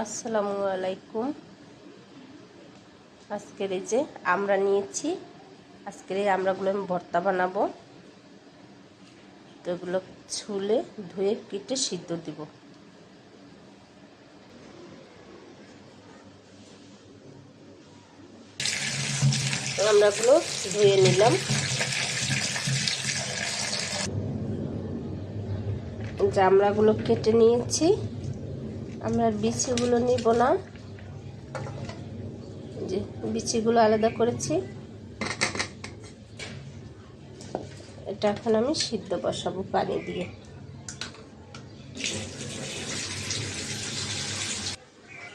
আসসালামু আলাইকুম। আজকের এই যে আমরা নিয়েছি, আজকের এই আমরাগুলো আমি ভর্তা বানাবো। তো এগুলো ছুলে ধুয়ে কেটে সিদ্ধ দিব। আমরাগুলো ধুয়ে নিলাম। জামড়াগুলো কেটে নিয়েছি। আমরা বিচিগুলো নিব না। যে বিচিগুলো আলাদা করেছি। এটা এখন আমি সিদ্ধ বসাবো পানি দিয়ে।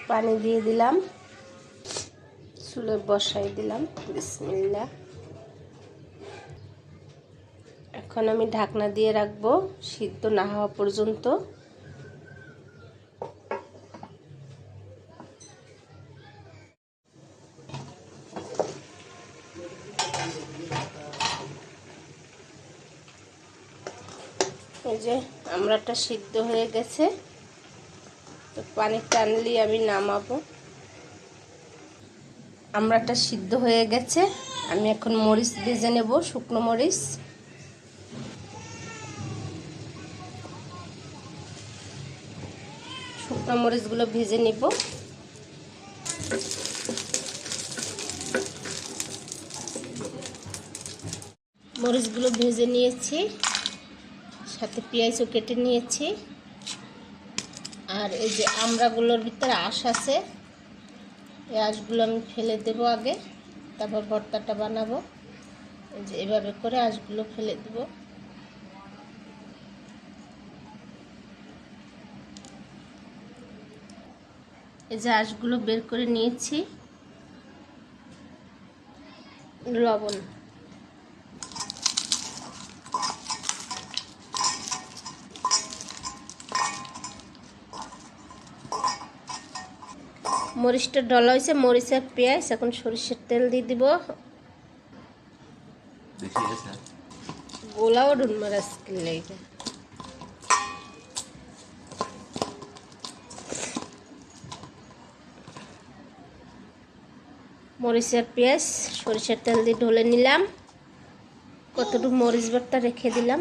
পানি দিয়ে দিলাম। চুলে বসাই দিলাম। বিসমিল্লা এখন আমি ঢাকনা দিয়ে রাখব সিদ্ধ না হওয়া পর্যন্ত। এই যে আমরাটা সিদ্ধ হয়ে গেছে। তো পানি টানলি আমি নামাবো। আমরাটা সিদ্ধ হয়ে গেছে। আমি এখন মরিচ ভেজে নেব, শুকনো মরিচ। শুকনো মরিচগুলো ভেজে নিব। মরিচগুলো ভেজে নিয়েছি। সাথে পেঁয়াজও কেটে নিয়েছি। আর এই যে আমড়াগুলোর ভিতরে আঁশ আছে, এই আঁশগুলো আমি ফেলে দেব আগে, তারপর ভর্তাটা বানাবো। এই যে এভাবে করে আঁশগুলো ফেলে দেব। এই যে আঁশগুলো বের করে নিয়েছি। লবণ। মরিচটা ডলা হয়েছে মরিচ আর পেঁয়াজ এখন সরিষার তেল দিয়ে দিব। গোলাও ডুন মারাজ কিনলে এটা মরিচ আর পেঁয়াজ সরিষার তেল দিয়ে ঢলে নিলাম। কতটুকু মরিচ ভর্তা রেখে দিলাম।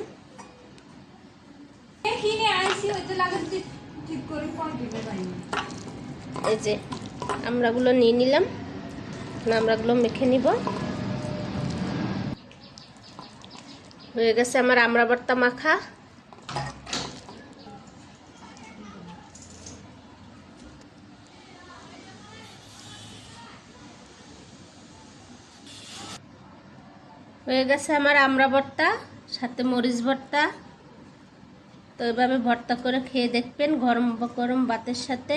এই যে আমরাগুলো নিয়ে নিলাম। আমরাগুলো মেখে নিব। হয়ে গেছে আমার আমড়া ভর্তা মাখা। হয়ে গেছে আমার আমড়া ভর্তা সাথে মরিচ ভর্তা। তো এভাবে ভর্তা করে খেয়ে দেখবেন, গরম গরম ভাতের সাথে।